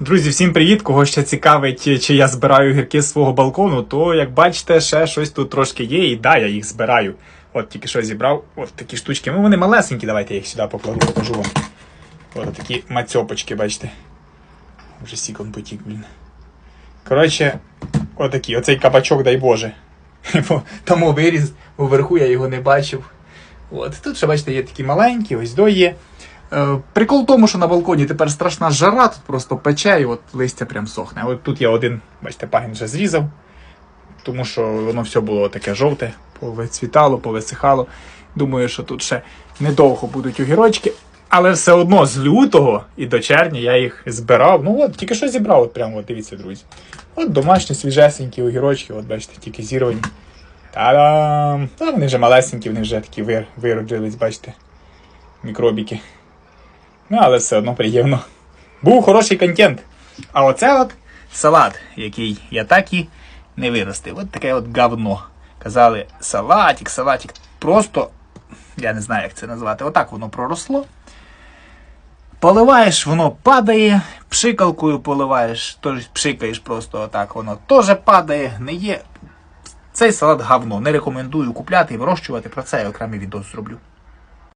Друзі, всім привіт! Кого ще цікавить, чи я збираю гірки з свого балкону, то як бачите, ще щось тут трошки є, і да, я їх збираю. От тільки що зібрав от такі штучки. Ну вони малесенькі, давайте я їх сюди покладу, покажу вам. От такі мацьопочки, бачите. Вже сікон потік, блін. Коротше, отакі, оцей кабачок, дай Боже. Тому виріс, уверху я його не бачив. От тут ще, бачите, є такі маленькі, ось до є. Е, Прикол в тому, що на балконі тепер страшна жара, тут просто пече, і от листя прям сохне. От тут я один, бачите, пагін вже зрізав, тому що воно все було таке жовте, повицвітало, повисихало. Думаю, що тут ще недовго будуть огірочки. Але все одно з лютого і до червня я їх збирав. Ну от, тільки що зібрав, от прямо от дивіться, друзі. От домашні свіжесенькі огірочки, от бачите, тільки зірвані. Та-дам! Та вони вже малесенькі, вони вже такі вир, виродились, бачите, мікробіки. Ну, але все одно приємно. Був хороший контент. А оце от салат, який я так і не виростив. От таке от говно. Казали, салатик, салатик. Просто, я не знаю, як це назвати. Отак воно проросло. Поливаєш, воно падає, пшикалкою поливаєш, тож пшикаєш просто отак, воно теж падає, не є. Цей салат говно. Не рекомендую купляти і вирощувати. Про це я окремий відео зроблю.